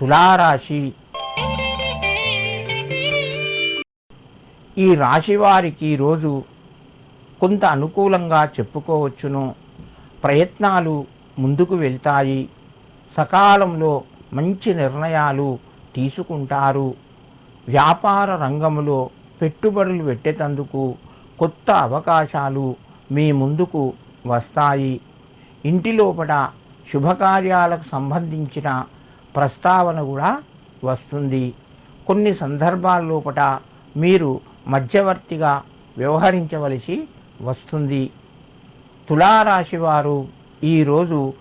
తులారాశి. ఈ రాశి వారికి ఈరోజు కొంత అనుకూలంగా చెప్పుకోవచ్చును. ప్రయత్నాలు ముందుకు వెళ్తాయి. సకాలంలో మంచి నిర్ణయాలు తీసుకుంటారు. వ్యాపార రంగంలో పెట్టుబడులు పెట్టేటందుకు కొత్త అవకాశాలు మీ ముందుకు వస్తాయి. ఇంటి లోపల శుభకార్యాలకు సంబంధించిన ప్రస్తావన కూడా వస్తుంది. కొన్ని సందర్భాల లోపల మీరు మధ్యవర్తిగా వ్యవహరించవలసి వస్తుంది. తులారాశి వారు ఈరోజు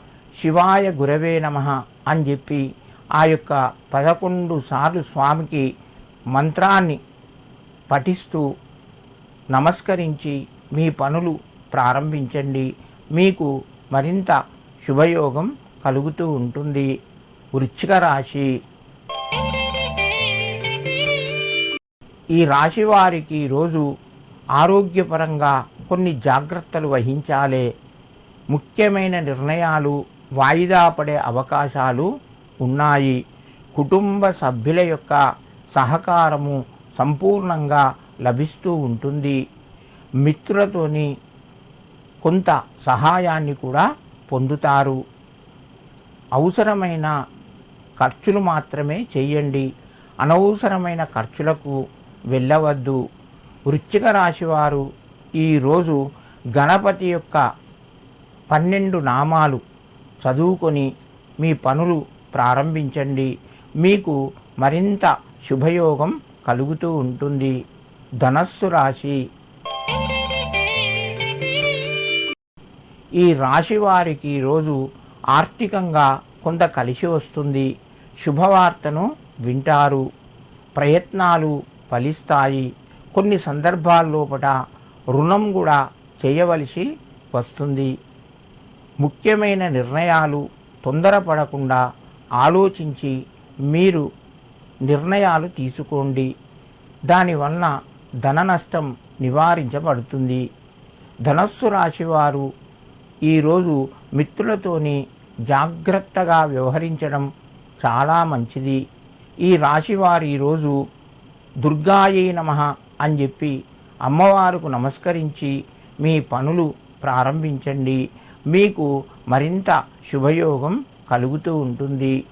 శివాయ గురవే నమ అని చెప్పి ఆ యొక్క పదకొండు సార్లు స్వామికి మంత్రాన్ని పఠిస్తూ నమస్కరించి మీ పనులు ప్రారంభించండి. మీకు మరింత శుభయోగం కలుగుతూ ఉంటుంది. వృచ్చిక రాశి ఈ రాశి వారికి రోజు ఆరోగ్యపరంగా కొన్ని జాగ్రత్తలు వహించాలి. ముఖ్యమైన నిర్ణయాలు వాయిదా పడే అవకాశాలు ఉన్నాయి. కుటుంబ సభ్యుల యొక్క సహకారము సంపూర్ణంగా లభిస్తూ ఉంటుంది. మిత్రులతోని కొంత సహాయాన్ని కూడా పొందుతారు. అవసరమైన ఖర్చులు మాత్రమే చేయండి అనవసరమైన ఖర్చులకు వెళ్ళవద్దు. వృశ్చిక రాశివారు ఈరోజు గణపతి యొక్క పన్నెండు నామాలు చదువుకొని మీ పనులు ప్రారంభించండి. మీకు మరింత శుభయోగం కలుగుతూ ఉంటుంది. ధనస్సు రాశి. ఈ రాశి వారికి ఈరోజు ఆర్థికంగా కొంత కలిసి వస్తుంది. శుభవార్తను వింటారు. ప్రయత్నాలు ఫలిస్తాయి. కొన్ని సందర్భాల్లోపట రుణం కూడా చేయవలసి వస్తుంది. ముఖ్యమైన నిర్ణయాలు తొందరపడకుండా ఆలోచించి మీరు నిర్ణయాలు తీసుకోండి. దానివల్ల ధన నష్టం నివారించబడుతుంది. ధనస్సు రాశివారు ఈరోజు మిత్రులతోని జాగ్రత్తగా వ్యవహరించడం చాలా మంచిది. ఈ రాశివారు ఈరోజు దుర్గాయే నమ అని చెప్పి అమ్మవారుకు నమస్కరించి మీ పనులు ప్రారంభించండి. మీకు మరింత శుభయోగం కలుగుతూ ఉంటుంది.